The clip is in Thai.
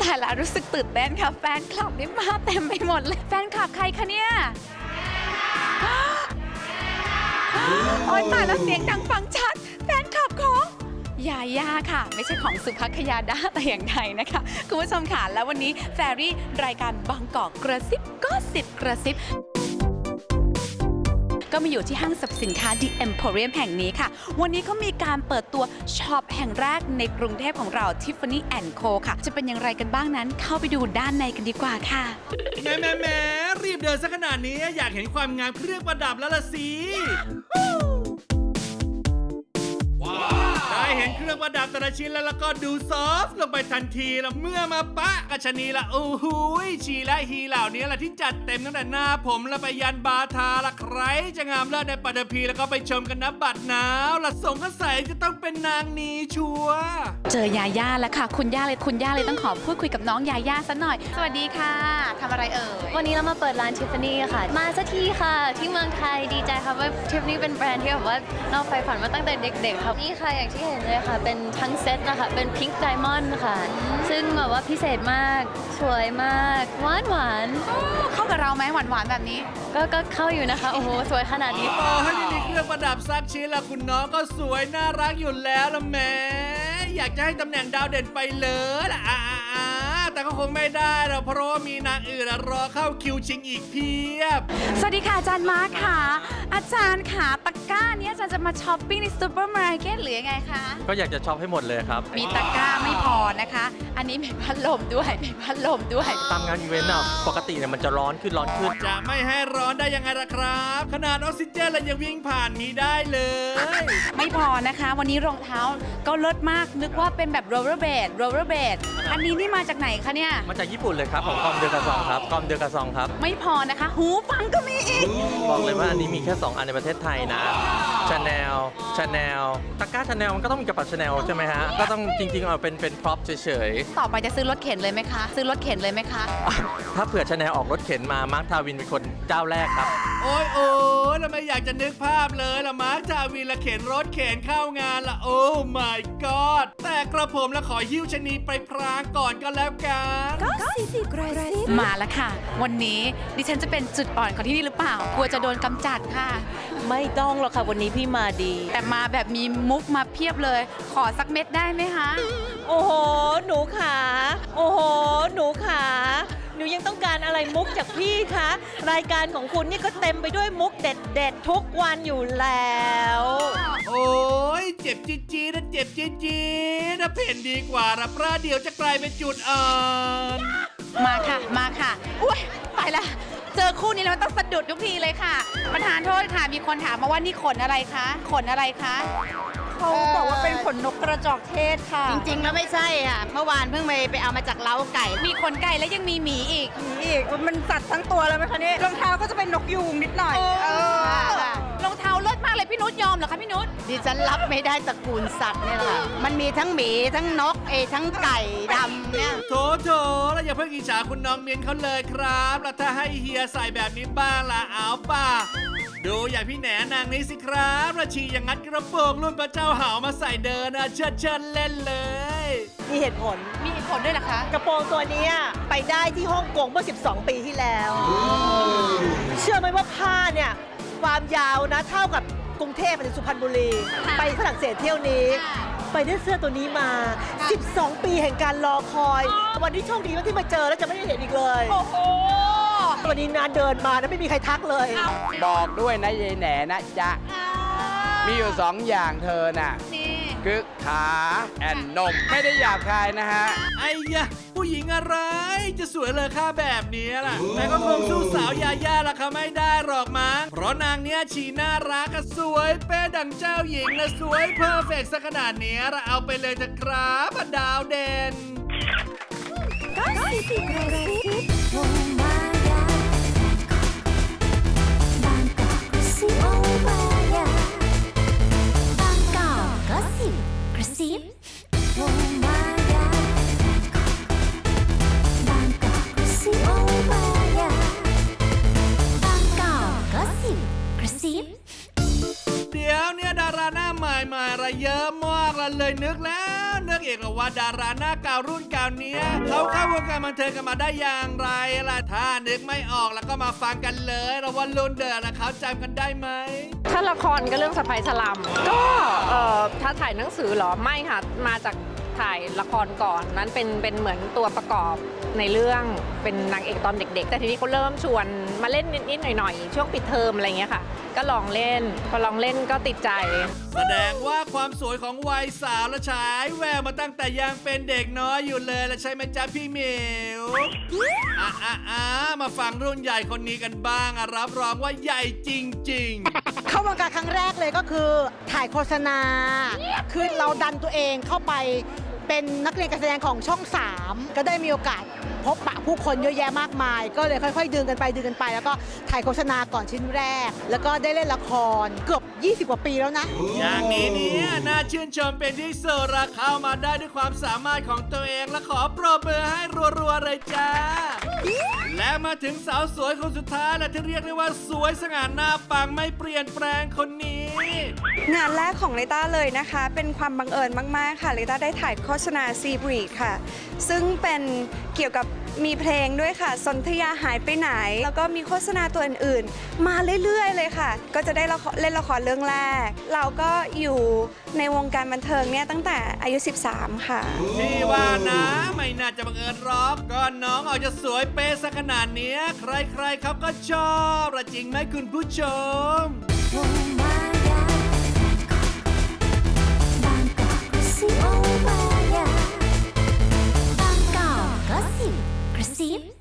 แต่ละรู้สึกตื่นเต้นค่ะ แฟนคลับนี่มาเต็มไปหมดเลยแฟนคลับใครคะเนี่ยโอ๊ยตายแล้วเสียงดังฟังชัด แฟนคลับของยาย่าค่ะ ไม่ใช่ของสุภัคยาดาแต่อย่างใดนะคะ คุณผู้ชมค่ะ แล้ววันนี้แฟรี่รายการบางกอกกระซิบก็สิบกระซิบ ก็มาอยู่ที่ห้างสรรพสินค้า The Emporium แห่งนี้ค่ะ วันนี้เขามีการเปิดตัวช็อปแห่งแรกในกรุงเทพของเรา Tiffany Co ค่ะ จะเป็นอย่างไรกันบ้างนั้น เข้าไปดูด้านในกันดีกว่าค่ะ แหม่แหม่แหม่รีบเดินซะขนาดนี้ อยากเห็นความงามเครื่องประดับแล้วล่ะสิ รื่องประดับแต่ละชิ้นแล้วแล้วก็ดูซอฟต์ลงไปทันทีแล้วเมื่อมาปะกับชะนีละโอ้โหยชีและฮีเหล่านี้แหละที่จัดเต็มตั้งแต่หน้าผมแล้วไปยันบาทาละใครจะงามเลิศในปัตภีแล้วก็ไปชมกันนะบัดหนาวละสงสัยจะต้องเป็นนางนี้ชัวร์เจอยาย่าแล้วค่ะ คุณย่าเลยคุณย่าเลยต้องขอพูดคุยกับน้องยาย่าซะหน่อย สวัสดีค่ะทำอะไรเอ่ยวันนี้เรามาเปิดร้านทิฟฟานี่ค่ะ มาสักทีค่ะ ที่เมืองไทยดีใจค่ะว่าทิฟฟานี่เป็นแบรนด์ที่แบบว่าเราใฝ่ฝันมาตั้งแต่เด็กๆค่ะนี่ค่ะอย่างที่เห็นเลยค่ะเป็นทั้งเซตนะคะเป็นพิงค์ไดมอนด์ค่ะ ซึ่งแบบว่าพิเศษมากสวยมากหวานหวานเข้ากับเราไหมหวานๆแบบนี้ๆก็ก็เข้าอยู่นะคะ โอ้โห สวยขนาดนี้ต่อให้ไม่มีเครื่องประดับสักชิ้นละคุณน้องก็สวยน่ารักอยู่แล้วละแหม่อยากจะให้ตำแหน่งดาวเด่นไปเลยล่ะอ่าอ่าแต่ก็คงไม่ได้หรอกเพราะว่ามีนางอื่นอะรอเข้าคิวชิงอีกเพียบ สวัสดีค่ะอาจารย์มาร์คค่ะ อาจารย์ค่ะตะก ร้าเนี้อาจารย์จะมาช้อปปิ้งในซูเปอร์มาร์เก็ตหรือยังไงคะ ก็อยากจะช็อปให้หมดเลยครับมีตะกร้าไม่พอนะคะ อันนี้มีพัดลมด้วยมีพัดลมด้วย ตามงานอีเวนต์อะปกติเนี่ยมันจะร้อนขึ้นร้อนขึ้น จะไม่ให้ร้อนได้ยังไงล่ะครับ ขนาดออกซิเจนเรายังวิ่งผ่านนี้ได้เลย ไม่พอนะคะ วันนี้รองเท้าก็เลิศมากนึกว่าเป็นแบบ roller blade roller blade อั นนี้นี่มาจากไหนคะเนี่ย มาจากญี่ปุ่นเลยครับ ของกอมเดอกาซองครับกอมเดอกาซองครับ ไม่พอนะคะ หูฟังก็มีอีก บอกเลยว่าอันนี้มีแค่ 2 อันในประเทศไทยนะชาแนลชาแนลตะกร้าชาแนลมันก็ต้องมีกระเป๋าชาแนลใช่ไหมฮะ ก็ต้องจริงๆเอาเป็นเป็นพร็อพเฉยต่อไปจะซื้อรถเข็นเลยไหมคะ ซื้อรถเข็นเลยไหมคะ ๆ ถ้าเผื่อชาแนลออกรถเข็นมามาร์คทาวินเป็นคนเจ้าแรกครับ โอ้ยโอ้ยเราไม่อยากจะนึกภาพเลยละมาร์คจาวิน ละเข็นรถเข็นเข้างานละโอ้ my god แต่กระผมละขอหิ้วชะนีไปพรางก่อนก็แล้วกันมาแล้วค่ะ วันนี้ดิฉันจะเป็นจุดอ่อนของที่นี่หรือเปล่ากลัวจะโดนกำจัดค่ะ ไม่ต้องหรอกค่ะ วันนี้พี่มาดี แต่มาแบบมีมุกมาเพียบเลย ขอสักเม็ดได้ไหมคะ โอ้โห หนูขา โอ้โห หนูขาหนู ยังต้องการอะไรมุกจากพี่คะ รายการของคุณนี่ก็เต็มไปด้วยมุกเด็ดๆทุกวันอยู่แล้ว โอ้ยเจ็บจี๊ดจี๊ดนะเจ็บจี๊ดจี๊ดนะเพ่นดีกว่าละพระเดี๋ยวจะกลายเป็นจุดอ่อนมาค่ะ มาค่ะ อุ้ยไปละ เจอคู่นี้แล้วมันต้องสะดุดทุกทีเลยค่ะ ประธานโทษค่ะ มีคนถามมาว่านี่ขนอะไรคะ ขนอะไรคะ เขาบอกว่าเป็นขนนกกระจอกเทศค่ะ จริงๆ แล้วไม่ใช่อะ เมื่อวานเพิ่งไปไปเอามาจากเล้าไก่ มีขนไก่แล้วยังมีหมีอีกมีอีกมันสัตว์ทั้งตัวเลยไหมคะเนี่ยรองเท้าก็จะเป็นนกยูงนิดหน่อยเออรองเท้าเลิศมากเลยพี่นุชยอมเหรอคะพี่นุช ดิฉันรับไม่ได้ตระกูลสัตว์เนี่ยแหละ มันมีทั้งหมีทั้งนกเอยทั้งไก่ดำเนี่ย โถโถแล้วอย่าเพิ่งอิจฉาคุณน้องเมียนเขาเลยครับ แล้วถ้าให้เฮียใส่แบบนี้บ้างล่ะเอาป่ะ ดูอย่างพี่แหนนางนี้สิครับราชีอย่างงัดกระโปรงรุ่นพระเจ้าหาวมาใส่เดินอะเชิดเชิดเล่นเลย มีเหตุผล มีเหตุผลด้วยเหรอคะ กระโปรงตัวเนี้ยไปได้ที่ฮ่องกงเมื่อ 12 ปีที่แล้ว เชื่อไหมว่าผ้าเนี่ยความยาวนะเท่ากับกรุงเทพไปถึงสุพรรณบุรี ไปฝรั่งเศสเที่ยวนี้ ไปได้เสื้อตัวนี้มา 12 ปีแห่งการรอคอย วันนี้โชคดีมากที่มาเจอแล้วจะไม่ได้เห็นอีกเลย โอ้โห วันนี้นานเดินมานะไม่มีใครทักเลยบอกด้วยนะยายแหนนะจ๊ะ มีอยู่สองอย่างเธอน่ะนี่คือขาแอนนม ไม่ได้หยาบคายนะฮะ ไอ้ยะผู้หญิงอะไร จะสวยเลยค่าแบบนี้ล่ะ แต่ก็คงสู้สาวยาย่าราคาไม่ได้หรอกมั้งเพราะนางเนี้ยชีน่ารักอะสวยเป๊ะดังเจ้าหญิงและสวยเพอร์เฟกต์ซะขนาดเนี้ยเราเอาไปเลยเถอะครับดาวเด่นเดี๋ยวเนี่ยดาราหน้าใหม่ๆอะเยอะมากละเลยนึกแล้วนึกเอกว่าดาราหน้าเก่ารุ่นเก่าเนี้ยเขาเข้าวงการบันเทิงกันมาได้อย่างไรล่ะถ้านึกไม่ออกแล้วก็มาฟังกันเลยเราว่ารุ่นเดินนะเขาจำกันได้ไหมถ้าละครก็เรื่องสไปสลัมก็เอ่อถ้าถ่ายหนังสือเหรอไม่ค่ะมาจาก ถ่ายละครก่อนนั้นเป็นเป็นเหมือนตัวประกอบในเรื่องเป็นนางเอกตอนเด็ก ๆ แต่ทีนี้เขาเริ่มชวนมาเล่นนิดๆหน่อยๆ ช่วงปิดเทอมอะไรเงี้ยค่ะ ก็ลองเล่นพอลองเล่นก็ติดใจ แสดงว่าความสวยของวัยสาวและฉายแววมาตั้งแต่ยังเป็นเด็กน้อยอยู่เลยและใช่ไหมจ๊ะพี่เหมียวอะอะอะมาฟังรุ่นใหญ่คนนี้กันบ้างอะรับรองว่าใหญ่จริง ๆ เข้าวงการครั้งแรกเลยก็คือถ่ายโฆษณา คือเราดันตัวเองเข้าไป เป็นนักเรียนการแสดงของช่อง 3 ก็ได้มีโอกาสพบปะผู้คนเยอะแยะมากมาย ก็เลยค่อย ๆ ดึงกันไปดึงกันไป แล้วก็ถ่ายโฆษณาก่อนชิ้นแรก แล้วก็ได้เล่นละครเกือบ 20 กว่าปีแล้วนะ อย่างนี้เนี่ยน่าชื่นชมเป็นที่สุดราเข้ามาได้ด้วยความสามารถของตัวเองและขอปรบมือให้รัวๆเลยจ้า และมาถึงสาวสวยคนสุดท้ายและที่เรียกได้ว่าสวยสง่าหน้าปังไม่เปลี่ยนแปลงคนนี้ งานแรกของเลต้าเลยนะคะ เป็นความบังเอิญมาก ๆ ค่ะเลต้าได้ถ่ายโฆษณาซีบรีดค่ะ ซึ่งเป็นเกี่ยวกับ มีเพลงด้วยค่ะ สนธยาหายไปไหน แล้วก็มีโฆษณาตัวอื่นๆ มาเรื่อยๆ เลยค่ะ ก็จะได้ละครเล่นละครเรื่องแรก เราก็อยู่ในวงการบันเทิงเนี่ยตั้งแต่อายุ 13 ค่ะ พี่ว่านะ ไม่น่าจะบังเอิญหรอกก็น้องออกจะสวยเป๊ะสักขนาดเนี้ย ใครๆเขาก็ชอบละจริงไหมคุณผู้ชมบางก อ